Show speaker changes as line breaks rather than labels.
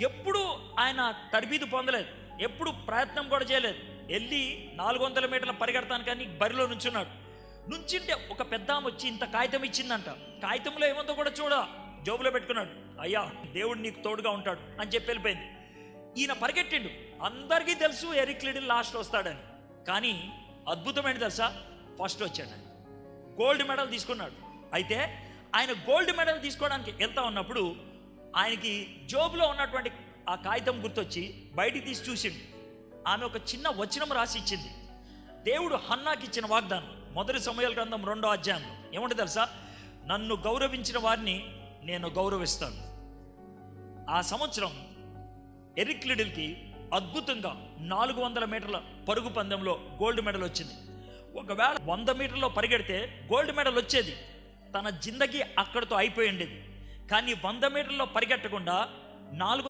ఎప్పుడు ఆయన తరబీదు పొందలేదు. ఎప్పుడు ప్రయత్నం కూడా చేయలేదు. వెళ్ళి నాలుగు వందల మీటర్ల పరిగెడతాను కానీ బరిలో నుంచున్నాడు. నుంచుంటే ఒక పెద్ద ఆమె వచ్చి ఇంత కాగితం ఇచ్చిందంట. కాగితంలో ఏముందో కూడా చూడ. జోబులో పెట్టుకున్నాడు. అయ్యా దేవుడు నీకు తోడుగా ఉంటాడు అని చెప్పి వెళ్ళిపోయింది. ఈయన పరిగెట్టిండు. అందరికీ తెలుసు ఎరిక్ లిడిల్ లాస్ట్ వస్తాడని. కానీ అద్భుతమైన తెలుసా? ఫస్ట్ వచ్చాడు ఆయన. గోల్డ్ మెడల్ తీసుకున్నాడు. అయితే ఆయన గోల్డ్ మెడల్ తీసుకోవడానికి వెళ్తా ఉన్నప్పుడు ఆయనకి జోబులో ఉన్నటువంటి ఆ కాగితం గుర్తొచ్చి బయటికి తీసి చూసిండు ఆమె ఒక చిన్న వచనం రాసి ఇచ్చింది. దేవుడు హన్నాకి ఇచ్చిన వాగ్దానం మొదటి సమయాల గ్రంథం రెండో అధ్యాయంలో. ఏమంటే తెలుసా? నన్ను గౌరవించిన వారిని నేను గౌరవిస్తాను. ఆ సంవత్సరం ఎరిక్ లిడిల్కి అద్భుతంగా నాలుగు వందల మీటర్ల పరుగు పందెంలో గోల్డ్ మెడల్ వచ్చింది. ఒకవేళ వంద మీటర్లో పరిగెడితే గోల్డ్ మెడల్ వచ్చేది. తన జిందగీ అక్కడితో అయిపోయి ఉండేది. కానీ వంద మీటర్లో పరిగెట్టకుండా నాలుగు